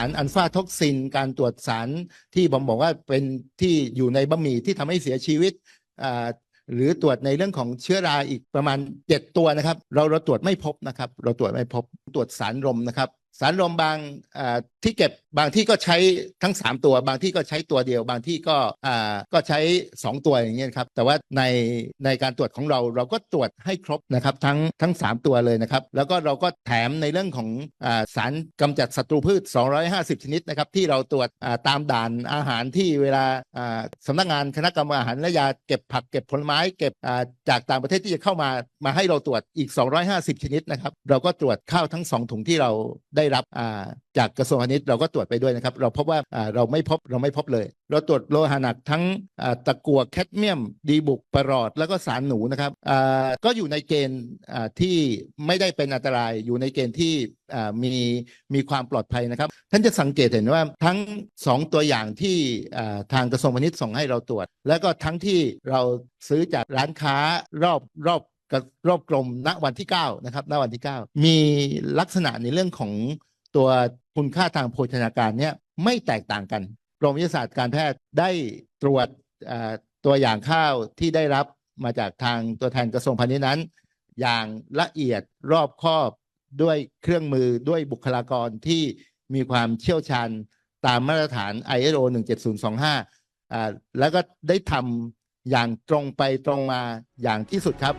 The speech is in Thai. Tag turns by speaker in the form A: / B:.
A: ารอัลฟาท็อกซิน การตรวจสารที่ผมบอกว่าเป็นที่อยู่ในบะหมี่ที่ทำให้เสียชีวิตหรือตรวจในเรื่องของเชื้อราอีกประมาณ 7 ตัวนะครับ เราเราตรวจไม่พบนะครับ เราตรวจไม่พบตรวจสารลมนะครับ สารลมบางที่เก็บบางที่ก็ใช้ทั้ง 3 ตัว บางที่ก็ใช้ตัวเดียว บางที่ก็ก็ใช้ 2 ตัวอย่างเงี้ยครับแต่ว่าในในการตรวจของเราเราก็ตรวจให้ครบนะครับทั้งทั้ง 3 ตัวเลยนะครับ แล้วก็เราก็แถมในเรื่องของอสารกำจัดศัตรูพืช 250 ชนิดนะครับที่เราตรวจตามด่านอาหารที่เวลาอ่าสำนักงานคณะกรรมการอาหารและยาเก็บผักเก็บผลไม้ เก็บจากต่างประเทศที่จะเข้ามามาให้เราตรวจอีก 250 ชนิดนะครับเราก็ตรวจข้าวทั้ง 2 ถุงที่เราได้ได้รับจากกระทรวงพาณิชย์เราก็ตรวจไปด้วยนะครับ เราพบว่าเราไม่พบเราไม่พบเลย เราตรวจโลหะหนักทั้งตะกั่วแคดเมียม ดีบุกปรอดแล้วก็สารหนูนะครับก็อยู่ในเกณฑ์ที่ไม่ได้เป็นอันตรายอยู่ในเกณฑ์ที่มีมีความปลอดภัยนะครับ ท่านจะสังเกตเห็นว่าทั้ง 2 ตัวอย่างที่ทางกระทรวงพาณิชย์ส่งให้เราตรวจ แล้วก็ทั้งที่เราซื้อจากร้านค้ารอบรอบ รอบกลมณวันที่9นะครับณวันที่ 9 มีลักษณะในเรื่องของตัวคุณค่าทางโภชนาการเนี่ยไม่แตกต่างกันกรมวิทยาศาสตร์การแพทย์ได้ตรวจตัวอย่างข้าวที่ได้รับมาจากทางตัวแทนกระทรวงพาณิชย์นั้น อย่างละเอียดรอบคอบด้วยเครื่องมือด้วยบุคลากรที่มีความเชี่ยวชาญตามมาตรฐาน ISO 17025อ่าแล้วก็ได้ทำอย่างตรงไปตรงมาอย่างที่สุดครับ